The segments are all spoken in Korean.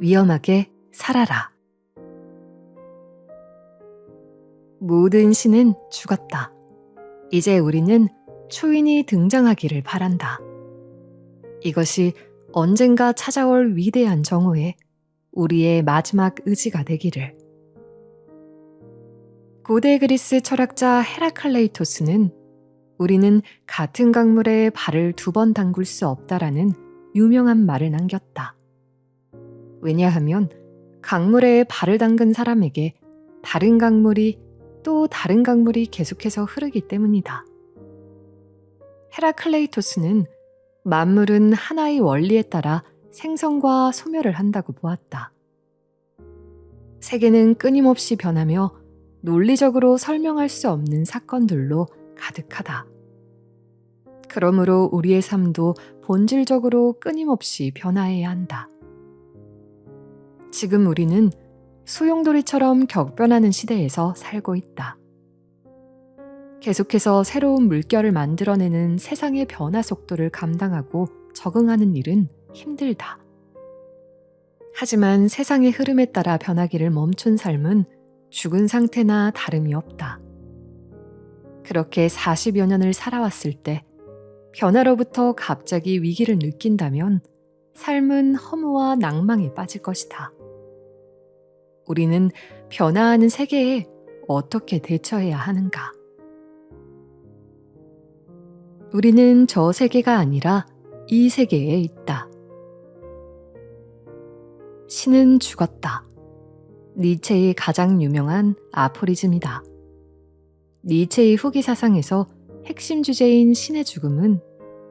위험하게 살아라. 모든 신은 죽었다. 이제 우리는 초인이 등장하기를 바란다. 이것이 언젠가 찾아올 위대한 정오에 우리의 마지막 의지가 되기를. 고대 그리스 철학자 헤라클레이토스는 우리는 같은 강물에 발을 두 번 담글 수 없다라는 유명한 말을 남겼다. 왜냐하면 강물에 발을 담근 사람에게 다른 강물이 또 다른 강물이 계속해서 흐르기 때문이다. 헤라클레이토스는 만물은 하나의 원리에 따라 생성과 소멸을 한다고 보았다. 세계는 끊임없이 변하며 논리적으로 설명할 수 없는 사건들로 가득하다. 그러므로 우리의 삶도 본질적으로 끊임없이 변화해야 한다. 지금 우리는 소용돌이처럼 격변하는 시대에서 살고 있다. 계속해서 새로운 물결을 만들어내는 세상의 변화 속도를 감당하고 적응하는 일은 힘들다. 하지만 세상의 흐름에 따라 변하기를 멈춘 삶은 죽은 상태나 다름이 없다. 그렇게 40여 년을 살아왔을 때 변화로부터 갑자기 위기를 느낀다면 삶은 허무와 낭망에 빠질 것이다. 우리는 변화하는 세계에 어떻게 대처해야 하는가? 우리는 저 세계가 아니라 이 세계에 있다. 신은 죽었다. 니체의 가장 유명한 아포리즘이다. 니체의 후기 사상에서 핵심 주제인 신의 죽음은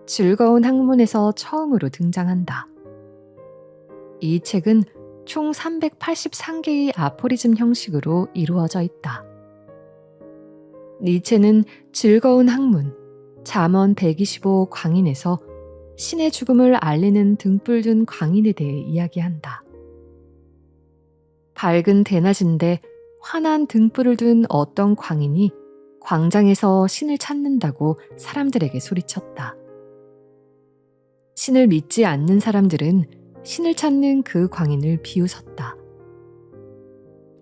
즐거운 학문에서 처음으로 등장한다. 이 책은 총 383개의 아포리즘 형식으로 이루어져 있다. 니체는 즐거운 학문, 잠언 125 광인에서 신의 죽음을 알리는 등불 든 광인에 대해 이야기한다. 밝은 대낮인데 환한 등불을 둔 어떤 광인이 광장에서 신을 찾는다고 사람들에게 소리쳤다. 신을 믿지 않는 사람들은 신을 찾는 그 광인을 비웃었다.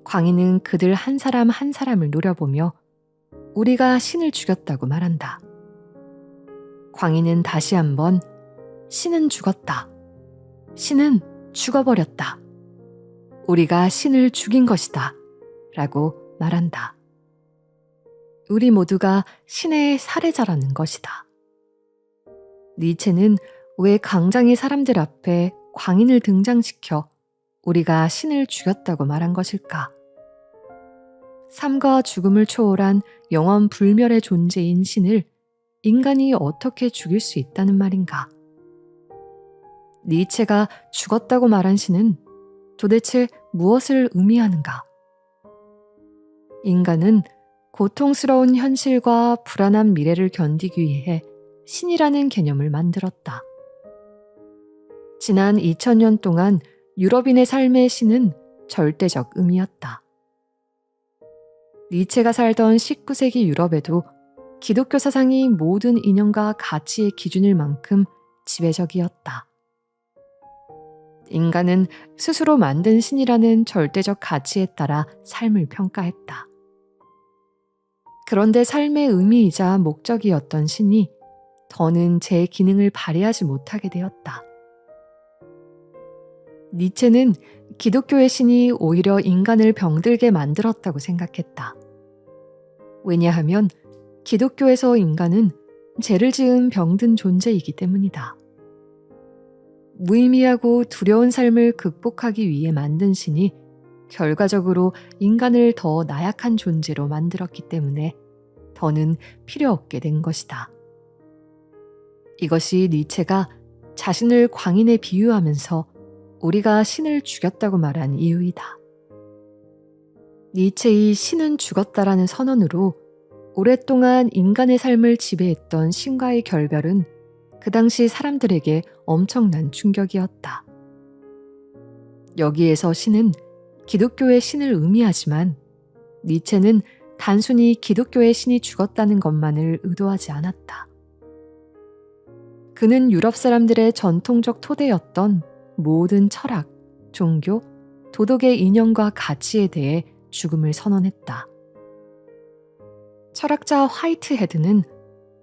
광인은 그들 한 사람 한 사람을 노려보며 우리가 신을 죽였다고 말한다. 광인은 다시 한번 신은 죽었다. 신은 죽어버렸다. 우리가 신을 죽인 것이다. 라고 말한다. 우리 모두가 신의 살해자라는 것이다. 니체는 왜 광장의 사람들 앞에 광인을 등장시켜 우리가 신을 죽였다고 말한 것일까? 삶과 죽음을 초월한 영원 불멸의 존재인 신을 인간이 어떻게 죽일 수 있다는 말인가? 니체가 죽었다고 말한 신은 도대체 무엇을 의미하는가? 인간은 고통스러운 현실과 불안한 미래를 견디기 위해 신이라는 개념을 만들었다. 지난 2000년 동안 유럽인의 삶의 신은 절대적 의미였다. 니체가 살던 19세기 유럽에도 기독교 사상이 모든 인연과 가치의 기준일 만큼 지배적이었다. 인간은 스스로 만든 신이라는 절대적 가치에 따라 삶을 평가했다. 그런데 삶의 의미이자 목적이었던 신이 더는 제 기능을 발휘하지 못하게 되었다. 니체는 기독교의 신이 오히려 인간을 병들게 만들었다고 생각했다. 왜냐하면 기독교에서 인간은 죄를 지은 병든 존재이기 때문이다. 무의미하고 두려운 삶을 극복하기 위해 만든 신이 결과적으로 인간을 더 나약한 존재로 만들었기 때문에 더는 필요 없게 된 것이다. 이것이 니체가 자신을 광인에 비유하면서 우리가 신을 죽였다고 말한 이유이다. 니체의 신은 죽었다라는 선언으로 오랫동안 인간의 삶을 지배했던 신과의 결별은 그 당시 사람들에게 엄청난 충격이었다. 여기에서 신은 기독교의 신을 의미하지만 니체는 단순히 기독교의 신이 죽었다는 것만을 의도하지 않았다. 그는 유럽 사람들의 전통적 토대였던 모든 철학, 종교, 도덕의 인연과 가치에 대해 죽음을 선언했다. 철학자 화이트헤드는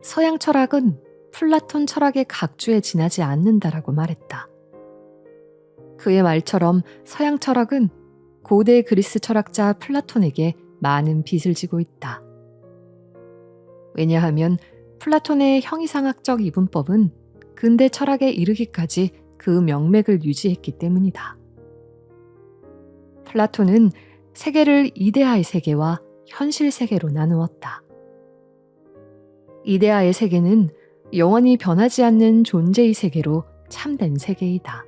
서양 철학은 플라톤 철학의 각주에 지나지 않는다라고 말했다. 그의 말처럼 서양 철학은 고대 그리스 철학자 플라톤에게 많은 빚을 지고 있다. 왜냐하면 플라톤의 형이상학적 이분법은 근대 철학에 이르기까지 그 명맥을 유지했기 때문이다. 플라톤은 세계를 이데아의 세계와 현실 세계로 나누었다. 이데아의 세계는 영원히 변하지 않는 존재의 세계로 참된 세계이다.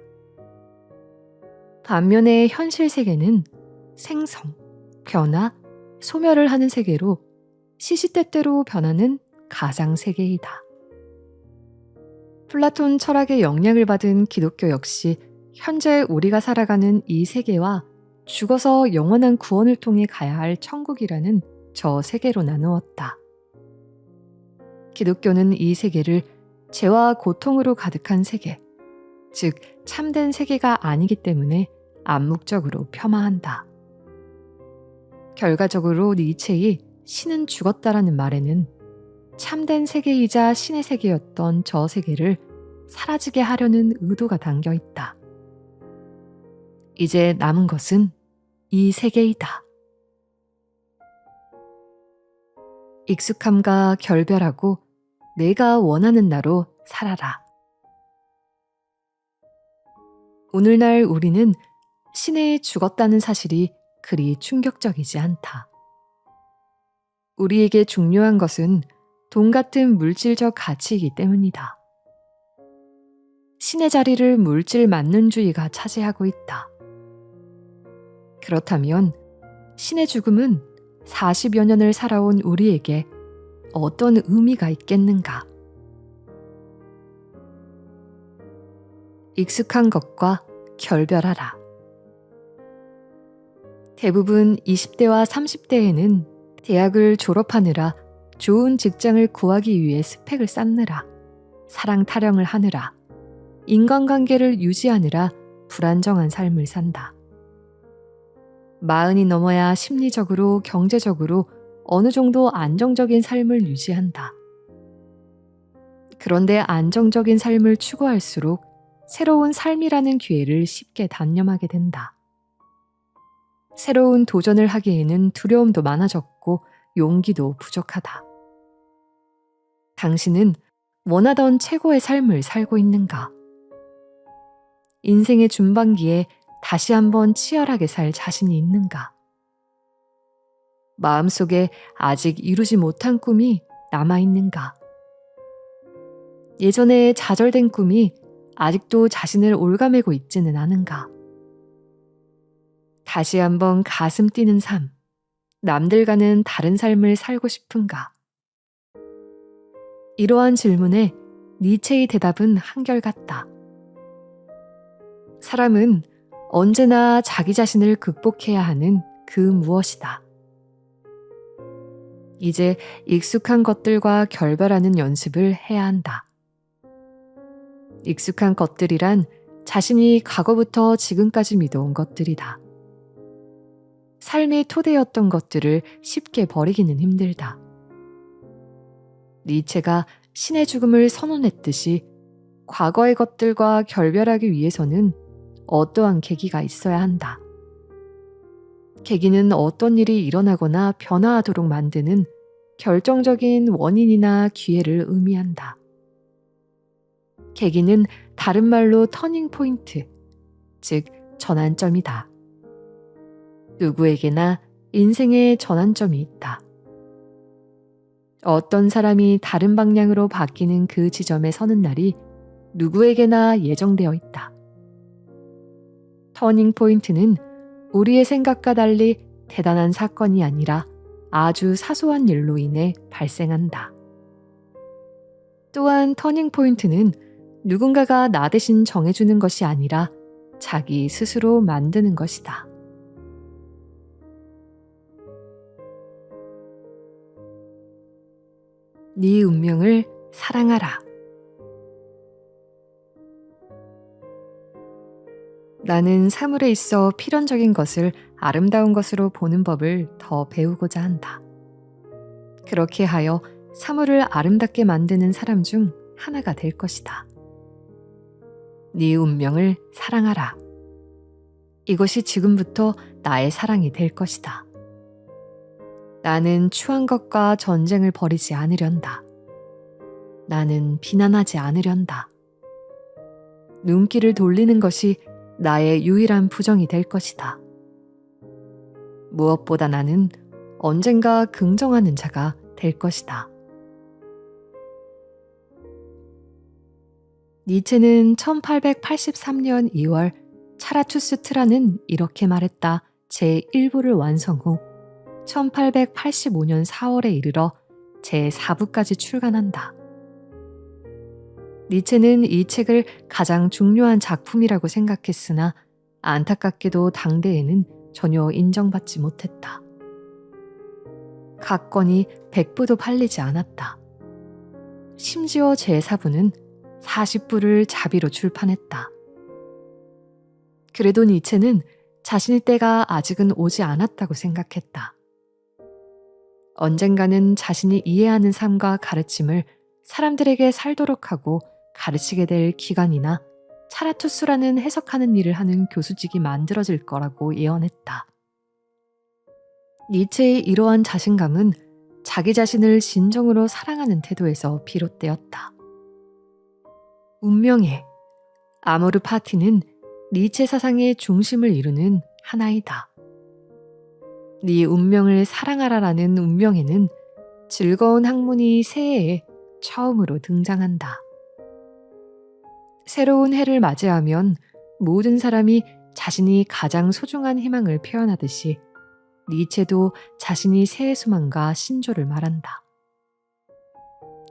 반면에 현실 세계는 생성, 변화, 소멸을 하는 세계로 시시때때로 변하는 가상 세계이다. 플라톤 철학의 영향을 받은 기독교 역시 현재 우리가 살아가는 이 세계와 죽어서 영원한 구원을 통해 가야 할 천국이라는 저 세계로 나누었다. 기독교는 이 세계를 죄와 고통으로 가득한 세계, 즉 참된 세계가 아니기 때문에 암묵적으로 폄하한다. 결과적으로 니체의 신은 죽었다라는 말에는 참된 세계이자 신의 세계였던 저 세계를 사라지게 하려는 의도가 담겨 있다. 이제 남은 것은 이 세계이다. 익숙함과 결별하고 내가 원하는 나로 살아라. 오늘날 우리는 신에 죽었다는 사실이 그리 충격적이지 않다. 우리에게 중요한 것은 돈 같은 물질적 가치이기 때문이다. 신의 자리를 물질 만능주의가 차지하고 있다. 그렇다면 신의 죽음은 40여 년을 살아온 우리에게 어떤 의미가 있겠는가? 익숙한 것과 결별하라. 대부분 20대와 30대에는 대학을 졸업하느라 좋은 직장을 구하기 위해 스펙을 쌓느라 사랑 타령을 하느라 인간관계를 유지하느라 불안정한 삶을 산다. 마흔이 넘어야 심리적으로 경제적으로 어느 정도 안정적인 삶을 유지한다. 그런데 안정적인 삶을 추구할수록 새로운 삶이라는 기회를 쉽게 단념하게 된다. 새로운 도전을 하기에는 두려움도 많아졌고 용기도 부족하다. 당신은 원하던 최고의 삶을 살고 있는가? 인생의 중반기에 다시 한번 치열하게 살 자신이 있는가? 마음속에 아직 이루지 못한 꿈이 남아있는가? 예전에 좌절된 꿈이 아직도 자신을 올가매고 있지는 않은가? 다시 한번 가슴 뛰는 삶, 남들과는 다른 삶을 살고 싶은가? 이러한 질문에 니체의 대답은 한결같다. 사람은 언제나 자기 자신을 극복해야 하는 그 무엇이다. 이제 익숙한 것들과 결별하는 연습을 해야 한다. 익숙한 것들이란 자신이 과거부터 지금까지 믿어온 것들이다. 삶의 토대였던 것들을 쉽게 버리기는 힘들다. 니체가 신의 죽음을 선언했듯이 과거의 것들과 결별하기 위해서는 어떠한 계기가 있어야 한다. 계기는 어떤 일이 일어나거나 변화하도록 만드는 결정적인 원인이나 기회를 의미한다. 계기는 다른 말로 터닝 포인트, 즉 전환점이다. 누구에게나 인생의 전환점이 있다. 어떤 사람이 다른 방향으로 바뀌는 그 지점에 서는 날이 누구에게나 예정되어 있다. 터닝 포인트는 우리의 생각과 달리 대단한 사건이 아니라 아주 사소한 일로 인해 발생한다. 또한 터닝포인트는 누군가가 나 대신 정해주는 것이 아니라 자기 스스로 만드는 것이다. 네 운명을 사랑하라. 나는 사물에 있어 필연적인 것을 아름다운 것으로 보는 법을 더 배우고자 한다. 그렇게 하여 사물을 아름답게 만드는 사람 중 하나가 될 것이다. 네 운명을 사랑하라. 이것이 지금부터 나의 사랑이 될 것이다. 나는 추한 것과 전쟁을 벌이지 않으련다. 나는 비난하지 않으련다. 눈길을 돌리는 것이 나의 유일한 부정이 될 것이다. 무엇보다 나는 언젠가 긍정하는 자가 될 것이다. 니체는 1883년 2월 차라투스트라는 이렇게 말했다 제 1부를 완성 후 1885년 4월에 이르러 제 4부까지 출간한다. 니체는 이 책을 가장 중요한 작품이라고 생각했으나 안타깝게도 당대에는 전혀 인정받지 못했다. 각 건이 100부도 팔리지 않았다. 심지어 제4부는 40부를 자비로 출판했다. 그래도 니체는 자신의 때가 아직은 오지 않았다고 생각했다. 언젠가는 자신이 이해하는 삶과 가르침을 사람들에게 살도록 하고 가르치게 될 기관이나 차라투스라는 해석하는 일을 하는 교수직이 만들어질 거라고 예언했다. 니체의 이러한 자신감은 자기 자신을 진정으로 사랑하는 태도에서 비롯되었다. 운명의 아모르 파티는 니체 사상의 중심을 이루는 하나이다. 네 운명을 사랑하라라는 운명에는 즐거운 학문이 새해에 처음으로 등장한다. 새로운 해를 맞이하면 모든 사람이 자신이 가장 소중한 희망을 표현하듯이 니체도 자신이 새해 소망과 신조를 말한다.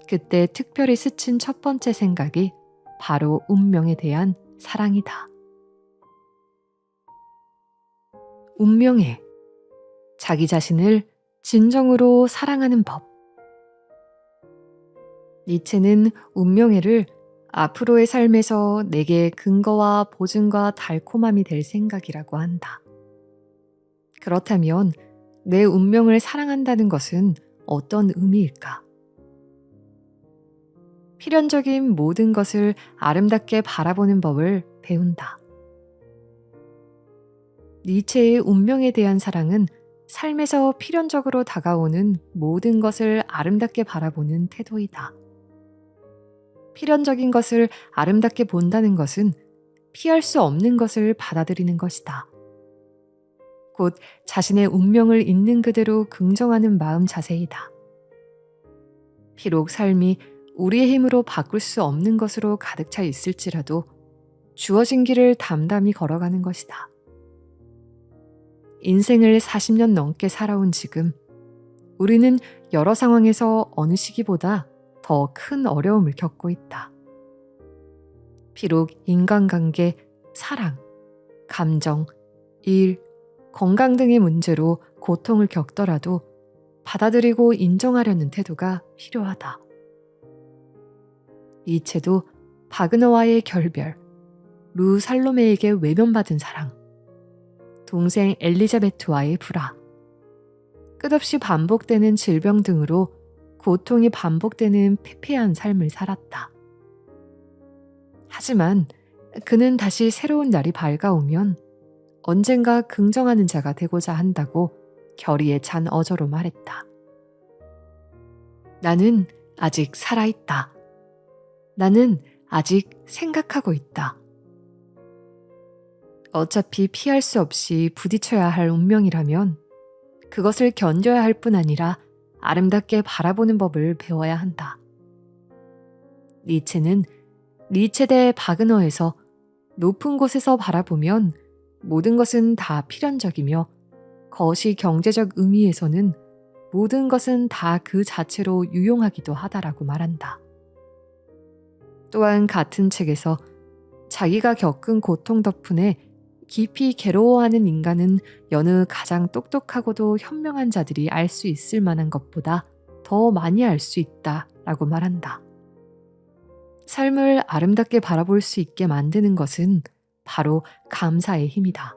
그때 특별히 스친 첫 번째 생각이 바로 운명에 대한 사랑이다. 운명에 자기 자신을 진정으로 사랑하는 법. 니체는 운명회를 앞으로의 삶에서 내게 근거와 보증과 달콤함이 될 생각이라고 한다. 그렇다면 내 운명을 사랑한다는 것은 어떤 의미일까? 필연적인 모든 것을 아름답게 바라보는 법을 배운다. 니체의 운명에 대한 사랑은 삶에서 필연적으로 다가오는 모든 것을 아름답게 바라보는 태도이다. 필연적인 것을 아름답게 본다는 것은 피할 수 없는 것을 받아들이는 것이다. 곧 자신의 운명을 있는 그대로 긍정하는 마음 자세이다. 비록 삶이 우리의 힘으로 바꿀 수 없는 것으로 가득 차 있을지라도 주어진 길을 담담히 걸어가는 것이다. 인생을 40년 넘게 살아온 지금 우리는 여러 상황에서 어느 시기보다 더 큰 어려움을 겪고 있다. 비록 인간관계, 사랑, 감정, 일, 건강 등의 문제로 고통을 겪더라도 받아들이고 인정하려는 태도가 필요하다. 이체도 바그너와의 결별, 루 살로메에게 외면받은 사랑, 동생 엘리자베트와의 불화, 끝없이 반복되는 질병 등으로 고통이 반복되는 패패한 삶을 살았다. 하지만 그는 다시 새로운 날이 밝아오면 언젠가 긍정하는 자가 되고자 한다고 결의에 찬 어조로 말했다. 나는 아직 살아있다. 나는 아직 생각하고 있다. 어차피 피할 수 없이 부딪혀야 할 운명이라면 그것을 견뎌야 할 뿐 아니라 아름답게 바라보는 법을 배워야 한다. 니체는 니체 대 바그너에서 높은 곳에서 바라보면 모든 것은 다 필연적이며 거시 경제적 의미에서는 모든 것은 다 그 자체로 유용하기도 하다라고 말한다. 또한 같은 책에서 자기가 겪은 고통 덕분에 깊이 괴로워하는 인간은 여느 가장 똑똑하고도 현명한 자들이 알 수 있을 만한 것보다 더 많이 알 수 있다. 라고 말한다. 삶을 아름답게 바라볼 수 있게 만드는 것은 바로 감사의 힘이다.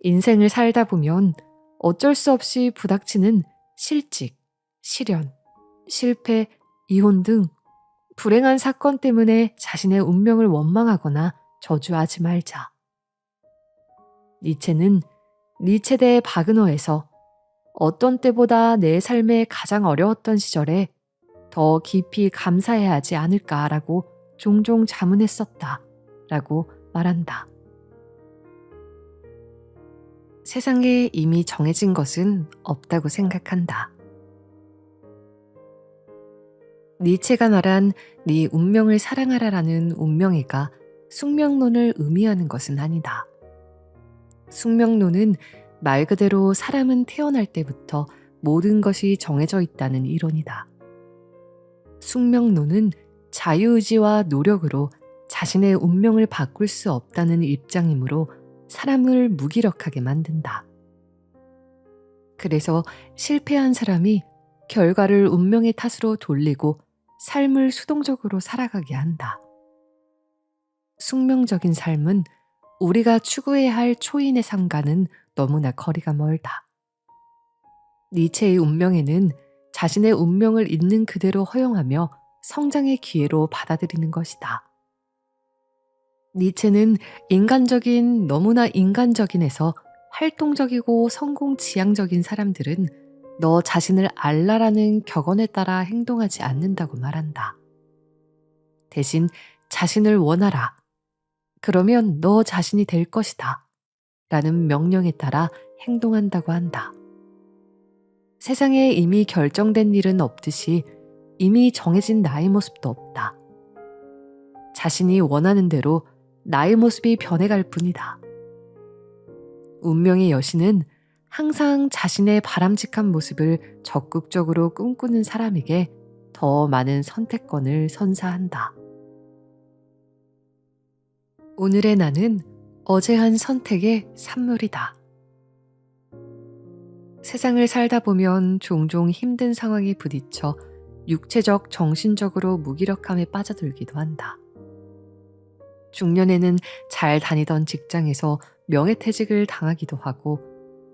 인생을 살다 보면 어쩔 수 없이 부닥치는 실직, 실연, 실패, 이혼 등 불행한 사건 때문에 자신의 운명을 원망하거나 저주하지 말자. 니체는 니체 대 바그너에서 어떤 때보다 내 삶의 가장 어려웠던 시절에 더 깊이 감사해야 하지 않을까라고 종종 자문했었다. 라고 말한다. 세상에 이미 정해진 것은 없다고 생각한다. 니체가 말한 네 운명을 사랑하라라는 운명애가 숙명론을 의미하는 것은 아니다. 숙명론은 말 그대로 사람은 태어날 때부터 모든 것이 정해져 있다는 이론이다. 숙명론은 자유의지와 노력으로 자신의 운명을 바꿀 수 없다는 입장이므로 사람을 무기력하게 만든다. 그래서 실패한 사람이 결과를 운명의 탓으로 돌리고 삶을 수동적으로 살아가게 한다. 숙명적인 삶은 우리가 추구해야 할 초인의 삶과는 너무나 거리가 멀다. 니체의 운명에는 자신의 운명을 있는 그대로 허용하며 성장의 기회로 받아들이는 것이다. 니체는 인간적인, 너무나 인간적인에서 활동적이고 성공 지향적인 사람들은 너 자신을 알라라는 격언에 따라 행동하지 않는다고 말한다. 대신 자신을 원하라. 그러면 너 자신이 될 것이다. 라는 명령에 따라 행동한다고 한다. 세상에 이미 결정된 일은 없듯이 이미 정해진 나의 모습도 없다. 자신이 원하는 대로 나의 모습이 변해갈 뿐이다. 운명의 여신은 항상 자신의 바람직한 모습을 적극적으로 꿈꾸는 사람에게 더 많은 선택권을 선사한다. 오늘의 나는 어제 한 선택의 산물이다. 세상을 살다 보면 종종 힘든 상황에 부딪혀 육체적, 정신적으로 무기력함에 빠져들기도 한다. 중년에는 잘 다니던 직장에서 명예퇴직을 당하기도 하고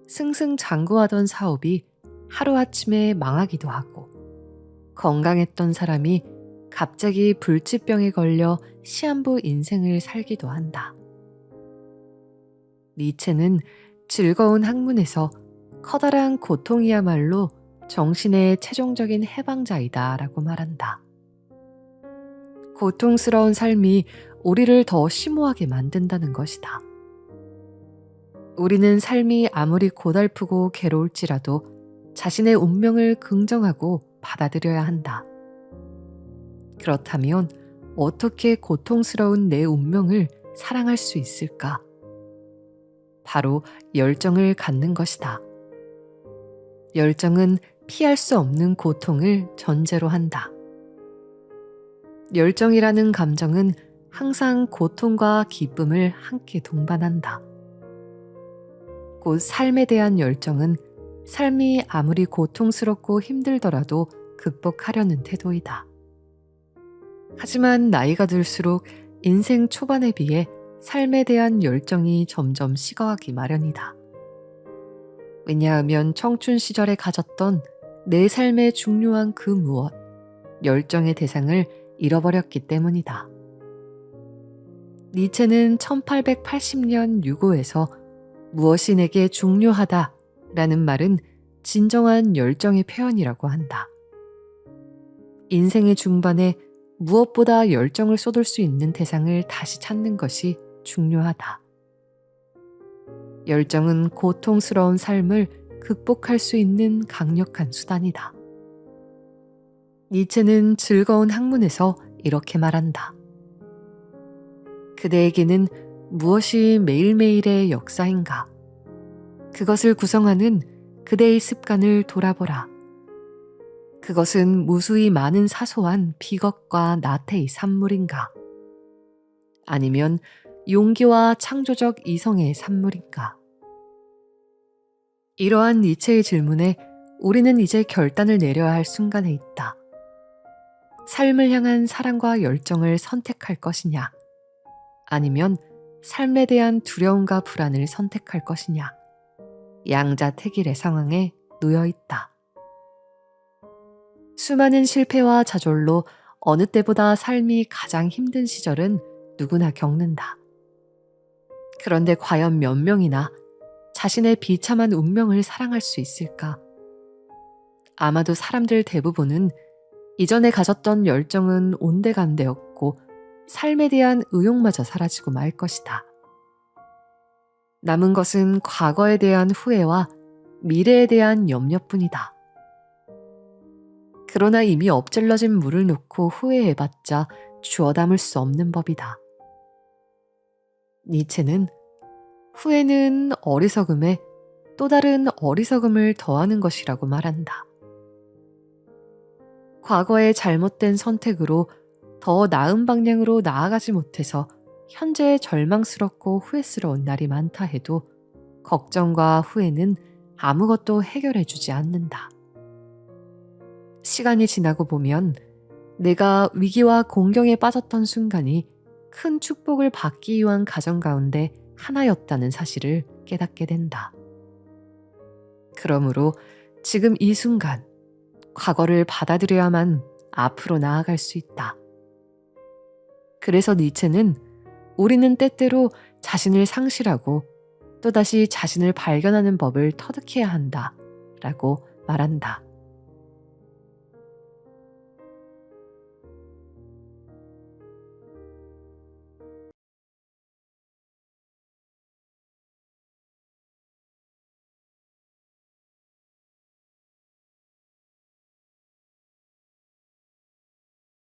승승장구하던 사업이 하루아침에 망하기도 하고 건강했던 사람이 갑자기 불치병에 걸려 시한부 인생을 살기도 한다. 니체는 즐거운 학문에서 커다란 고통이야말로 정신의 최종적인 해방자이다 라고 말한다. 고통스러운 삶이 우리를 더 심오하게 만든다는 것이다. 우리는 삶이 아무리 고달프고 괴로울지라도 자신의 운명을 긍정하고 받아들여야 한다. 그렇다면 어떻게 고통스러운 내 운명을 사랑할 수 있을까? 바로 열정을 갖는 것이다. 열정은 피할 수 없는 고통을 전제로 한다. 열정이라는 감정은 항상 고통과 기쁨을 함께 동반한다. 곧 삶에 대한 열정은 삶이 아무리 고통스럽고 힘들더라도 극복하려는 태도이다. 하지만 나이가 들수록 인생 초반에 비해 삶에 대한 열정이 점점 식어가기 마련이다. 왜냐하면 청춘 시절에 가졌던 내 삶의 중요한 그 무엇, 열정의 대상을 잃어버렸기 때문이다. 니체는 1880년 유고에서 무엇이 내게 중요하다 라는 말은 진정한 열정의 표현이라고 한다. 인생의 중반에 무엇보다 열정을 쏟을 수 있는 대상을 다시 찾는 것이 중요하다. 열정은 고통스러운 삶을 극복할 수 있는 강력한 수단이다. 니체는 즐거운 학문에서 이렇게 말한다. 그대에게는 무엇이 매일매일의 역사인가? 그것을 구성하는 그대의 습관을 돌아보라. 그것은 무수히 많은 사소한 비겁과 나태의 산물인가? 아니면 용기와 창조적 이성의 산물인가? 이러한 니체의 질문에 우리는 이제 결단을 내려야 할 순간에 있다. 삶을 향한 사랑과 열정을 선택할 것이냐, 아니면 삶에 대한 두려움과 불안을 선택할 것이냐, 양자택일의 상황에 놓여 있다. 수많은 실패와 좌절로 어느 때보다 삶이 가장 힘든 시절은 누구나 겪는다. 그런데 과연 몇 명이나 자신의 비참한 운명을 사랑할 수 있을까? 아마도 사람들 대부분은 이전에 가졌던 열정은 온데간데였고 삶에 대한 의욕마저 사라지고 말 것이다. 남은 것은 과거에 대한 후회와 미래에 대한 염려뿐이다. 그러나 이미 엎질러진 물을 놓고 후회해봤자 주워 담을 수 없는 법이다. 니체는 후회는 어리석음에 또 다른 어리석음을 더하는 것이라고 말한다. 과거의 잘못된 선택으로 더 나은 방향으로 나아가지 못해서 현재 절망스럽고 후회스러운 날이 많다 해도 걱정과 후회는 아무것도 해결해 주지 않는다. 시간이 지나고 보면 내가 위기와 공경에 빠졌던 순간이 큰 축복을 받기 위한 가정 가운데 하나였다는 사실을 깨닫게 된다. 그러므로 지금 이 순간 과거를 받아들여야만 앞으로 나아갈 수 있다. 그래서 니체는 우리는 때때로 자신을 상실하고 또다시 자신을 발견하는 법을 터득해야 한다. 라고 말한다.